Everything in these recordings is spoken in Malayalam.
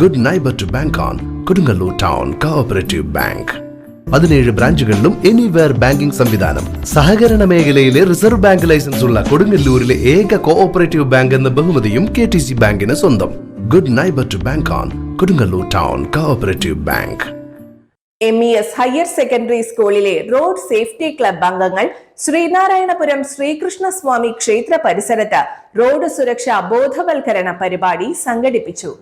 Good neighbour to bank on Kodungallur town cooperative bank പതിനേഴ് ബ്രാഞ്ചുകളിലും എനിവെയർ ബാങ്കിംഗ് സംവിധാനം. സഹകരണ മേഖലയിലെ റിസർവ് ബാങ്ക് ലൈസൻസ് ഉള്ള കൊടുങ്ങല്ലൂരിലെ ഏക കോഓപ്പറേറ്റീവ് ബാങ്ക് എന്ന ബഹുമതിയും കെ ടി സി ബാങ്കിന് സ്വന്തം. Good neighbour to bank on Kodungallur town cooperative bank M E S higher secondary സ്കൂളിലെ റോഡ് സേഫ്റ്റി ക്ലബ് അംഗങ്ങൾ ശ്രീനാരായണപുരം ശ്രീകൃഷ്ണസ്വാമി ക്ഷേത്ര പരിസരത്ത് റോഡ് സുരക്ഷാ ബോധവൽക്കരണ പരിപാടി സംഘടിപ്പിച്ചു.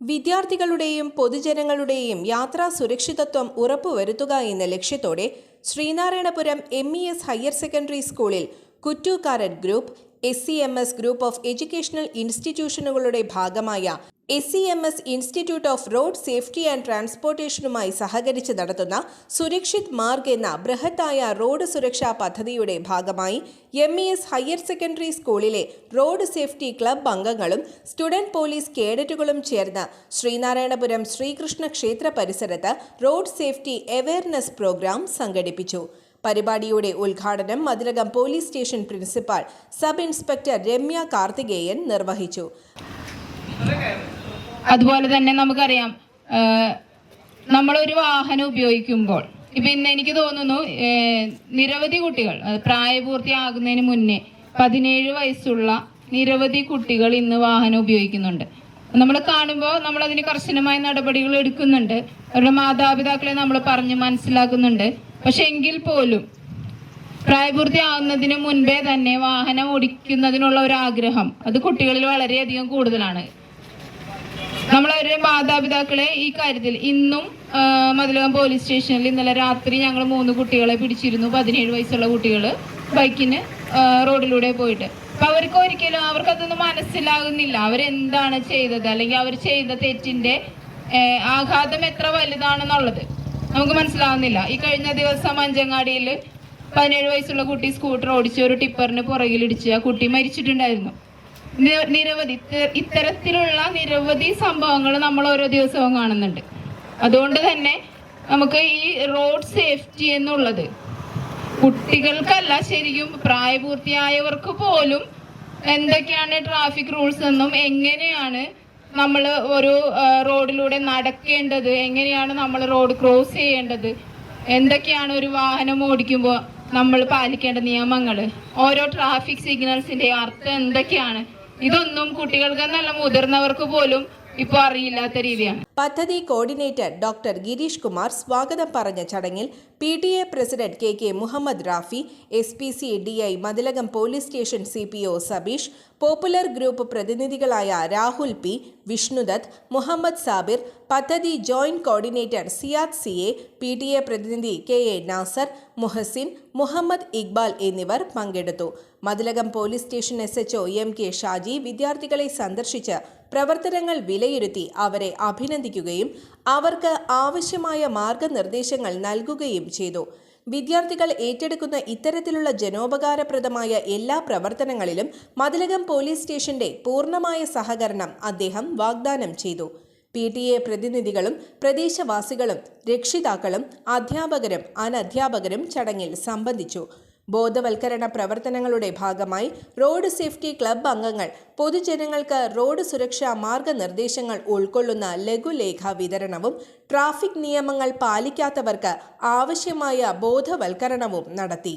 വിദ്യാർത്ഥികളുടെയും പൊതുജനങ്ങളുടെയും യാത്രാ സുരക്ഷിതത്വം ഉറപ്പുവരുത്തുക എന്ന ലക്ഷ്യത്തോടെ Sreenarayanapuram M E S higher secondary സ്കൂളിൽ Kuttookaran group S C M S group of educational ഇൻസ്റ്റിറ്റ്യൂഷനുകളുടെ ഭാഗമായ S C M S institute of road safety and ട്രാൻസ്പോർട്ടേഷനുമായി സഹകരിച്ച് നടത്തുന്ന സുരക്ഷിത് മാർഗ് എന്ന ബൃഹത്തായ റോഡ് സുരക്ഷാ പദ്ധതിയുടെ ഭാഗമായി M E S higher secondary സ്കൂളിലെ റോഡ് സേഫ്റ്റി ക്ലബ് അംഗങ്ങളും സ്റ്റുഡന്റ് പോലീസ് കേഡറ്റുകളും ചേർന്ന് ശ്രീനാരായണപുരം ശ്രീകൃഷ്ണ ക്ഷേത്ര പരിസരത്ത് റോഡ് സേഫ്റ്റി അവയർനെസ് പ്രോഗ്രാം സംഘടിപ്പിച്ചു. പരിപാടിയുടെ ഉദ്ഘാടനം Mathilakam police station principal sub inspector Ramya Karthikeyan നിർവഹിച്ചു. അതുപോലെ തന്നെ നമുക്കറിയാം നമ്മളൊരു വാഹനം ഉപയോഗിക്കുമ്പോൾ ഇപ്പൊ ഇന്ന് എനിക്ക് തോന്നുന്നു നിരവധി കുട്ടികൾ പ്രായപൂർത്തിയാകുന്നതിന് മുന്നേ പതിനേഴ് വയസ്സുള്ള നിരവധി കുട്ടികൾ ഇന്ന് വാഹനം ഉപയോഗിക്കുന്നുണ്ട്. നമ്മൾ കാണുമ്പോൾ നമ്മൾ അതിന് കർശനമായ നടപടികൾ എടുക്കുന്നുണ്ട്. അവരുടെ മാതാപിതാക്കളെ നമ്മൾ പറഞ്ഞ് മനസ്സിലാക്കുന്നുണ്ട്. പക്ഷെ എങ്കിൽ പോലും പ്രായപൂർത്തിയാവുന്നതിന് മുൻപേ തന്നെ വാഹനം ഓടിക്കുന്നതിനുള്ള ഒരു ആഗ്രഹം അത് കുട്ടികളിൽ വളരെയധികം കൂടുതലാണ്. നമ്മളവരുടെ മാതാപിതാക്കളെ ഈ കാര്യത്തിൽ ഇന്നും മതിലകം പോലീസ് സ്റ്റേഷനിൽ ഇന്നലെ രാത്രി ഞങ്ങൾ മൂന്ന് കുട്ടികളെ പിടിച്ചിരുന്നു പതിനേഴ് വയസ്സുള്ള കുട്ടികൾ ബൈക്കിന് റോഡിലൂടെ പോയിട്ട്. അപ്പൊ അവർക്ക് ഒരിക്കലും അവർക്ക് അതൊന്നും മനസ്സിലാകുന്നില്ല. അവരെന്താണ് ചെയ്തത്? അല്ലെങ്കിൽ അവർ ചെയ്ത തെറ്റിന്റെ ആഘാതം എത്ര വലുതാണെന്നുള്ളത് നമുക്ക് മനസ്സിലാകുന്നില്ല ഈ കഴിഞ്ഞ ദിവസം അഞ്ചങ്ങാടിയിൽ പതിനേഴ് വയസ്സുള്ള കുട്ടി സ്കൂട്ടർ ഓടിച്ച് ഒരു ടിപ്പറിന് പുറകിലിടിച്ച് ആ കുട്ടി മരിച്ചിട്ടുണ്ടായിരുന്നു. നിരവധി ഇത്തരത്തിലുള്ള നിരവധി സംഭവങ്ങൾ നമ്മൾ ഓരോ ദിവസവും കാണുന്നുണ്ട്. അതുകൊണ്ട് തന്നെ നമുക്ക് ഈ റോഡ് സേഫ്റ്റി എന്നുള്ളത് കുട്ടികൾക്കല്ല ശരിക്കും പ്രായപൂർത്തിയായവർക്ക് പോലും എന്തൊക്കെയാണ് ട്രാഫിക് റൂൾസ് എന്നും എങ്ങനെയാണ് നമ്മൾ ഒരു റോഡിലൂടെ നടക്കേണ്ടത് എങ്ങനെയാണ് നമ്മൾ റോഡ് ക്രോസ് ചെയ്യേണ്ടത് എന്തൊക്കെയാണ് ഒരു വാഹനം ഓടിക്കുമ്പോൾ നമ്മൾ പാലിക്കേണ്ട നിയമങ്ങൾ ഓരോ ട്രാഫിക് സിഗ്നൽസിന്റെ അർത്ഥം എന്തൊക്കെയാണ് ഇതൊന്നും കുട്ടികൾക്കെന്നല്ല മുതിർന്നവർക്ക് പോലും ഇപ്പോൾ അറിയില്ലാത്ത രീതിയാണ്. പദ്ധതി കോർഡിനേറ്റർ ഡോക്ടർ ഗിരീഷ് കുമാർ സ്വാഗതം പറഞ്ഞ ചടങ്ങിൽ P T A president K K Muhammad Rafi S P C D I Mathilakam police station C P O Sabeesh popular group പ്രതിനിധികളായ Rahul P Vishnudath Muhammad Sabir പദ്ധതി joint coordinator Siyad C A P T A പ്രതിനിധി കെ എ നാസർ മുഹസിൻ മുഹമ്മദ് ഇക്ബാൽ എന്നിവർ പങ്കെടുത്തു. Mathilakam police station S H M K Shaji വിദ്യാർത്ഥികളെ സന്ദർശിച്ച് പ്രവർത്തനങ്ങൾ വിലയിരുത്തി അവരെ അഭിനന്ദിക്കുകയും അവർക്ക് ആവശ്യമായ മാർഗനിർദ്ദേശങ്ങൾ നൽകുകയും ചെയ്തു. വിദ്യാർത്ഥികൾ ഏറ്റെടുക്കുന്ന ഇത്തരത്തിലുള്ള ജനോപകാരപ്രദമായ എല്ലാ പ്രവർത്തനങ്ങളിലും മതിലകം പോലീസ് സ്റ്റേഷന്റെ പൂർണമായ സഹകരണം അദ്ദേഹം വാഗ്ദാനം ചെയ്തു. പി ടി എ പ്രതിനിധികളും പ്രദേശവാസികളും രക്ഷിതാക്കളും അധ്യാപകരും അനധ്യാപകരും ചടങ്ങിൽ സംബന്ധിച്ചു. ബോധവൽക്കരണ പ്രവർത്തനങ്ങളുടെ ഭാഗമായി റോഡ് സേഫ്റ്റി ക്ലബ് അംഗങ്ങൾ പൊതുജനങ്ങൾക്ക് റോഡ് സുരക്ഷാ മാർഗനിർദ്ദേശങ്ങൾ ഉൾക്കൊള്ളുന്ന ലഘുലേഖ വിതരണവും ട്രാഫിക് നിയമങ്ങൾ പാലിക്കാത്തവർക്ക് ആവശ്യമായ ബോധവൽക്കരണവും നടത്തി.